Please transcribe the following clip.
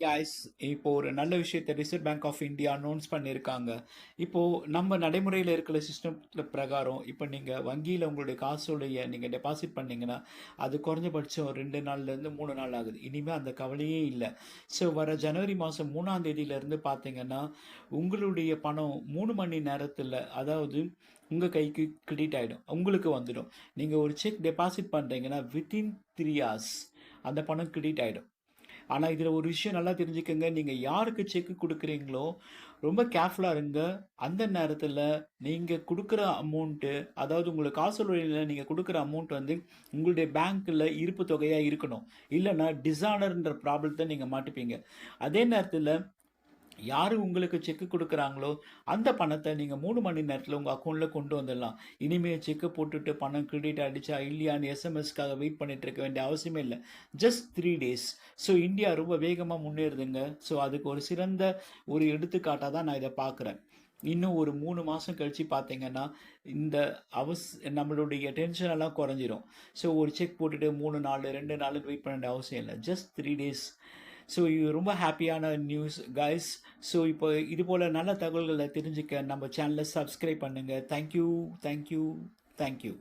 Case இப்போ ஒரு நல்ல விஷயத்தை Reserve Bank of India announce பண்ணியிருக்காங்க இப்போ நம்ம நடைமுறையில் இருக்கிற சிஸ்டத்தில் பிரகாரம் இப்போ நீங்கள் வங்கியில் உங்களுடைய காசோடைய நீங்கள் டெபாசிட் பண்ணீங்கன்னா அது குறைஞ்சபட்சம் ரெண்டு நாள்லேருந்து மூணு நாள் ஆகுது. இனிமேல் அந்த கவலையே இல்லை. ஸோ வர ஜனவரி மாதம் மூணாம் தேதியிலேருந்து பார்த்தீங்கன்னா உங்களுடைய பணம் மூணு மணி நேரத்தில் அதாவது உங்கள் கைக்கு கிரெடிட் ஆகிடும் உங்களுக்கு வந்துடும். நீங்கள் ஒரு செக் டெபாசிட் பண்ணுறீங்கன்னா வித்தின் த்ரீ ஹார்ஸ் அந்த பணம் கிரெடிட் ஆகிடும் ஆனால் இதில் ஒரு விஷயம் நல்லா தெரிஞ்சுக்கோங்க. நீங்கள் யாருக்கு செக் கொடுக்குறீங்களோ ரொம்ப கேர்ஃபுல்லாக இருங்க. அந்த நேரத்தில் நீங்கள் கொடுக்குற அமௌண்ட்டு அதாவது உங்களுக்கு காசோலையில் நீங்கள் கொடுக்குற அமௌண்ட் வந்து உங்களுடைய பேங்க்கில் இருப்பு தொகையாக இருக்கணும். இல்லைன்னா டிசானர்ன்ற ப்ராப்ளத்தை நீங்கள் மாட்டிப்பீங்க. அதே நேரத்தில் யார் உங்களுக்கு செக்கு கொடுக்குறாங்களோ அந்த பணத்தை நீங்கள் மூணு மணி நேரத்தில் உங்கள் அக்கௌண்ட்டில் கொண்டு வந்துடலாம். இனிமேல் செக்கு போட்டுட்டு பணம் கிரெடிட் அடிச்சா இல்லையான்னு எஸ்எம்எஸ்க்காக வெயிட் பண்ணிட்டு இருக்க வேண்டிய அவசியமே இல்லை. Just three days so India ரொம்ப வேகமாக முன்னேறுதுங்க. ஸோ அதுக்கு ஒரு சிறந்த ஒரு எடுத்துக்காட்டாக தான் நான் இதை பார்க்குறேன். இன்னும் ஒரு மூணு மாதம் கழித்து பார்த்தீங்கன்னா இந்த அவஸ் நம்மளுடைய டென்ஷன் எல்லாம் குறைஞ்சிரும். ஸோ ஒரு செக் போட்டுட்டு மூணு நாள் ரெண்டு நாளுக்கு வெயிட் பண்ண வேண்டிய அவசியம் இல்லை. ஜஸ்ட் த்ரீ டேஸ் ஸோ இது ரொம்ப ஹாப்பியான நியூஸ் கைஸ் ஸோ இப்போ இது போல் நல்ல தகவல்களை தெரிஞ்சுக்க நம்ம சேனலை சப்ஸ்கிரைப் பண்ணுங்கள் தேங்க்யூ தேங்க்யூ தேங்க்யூ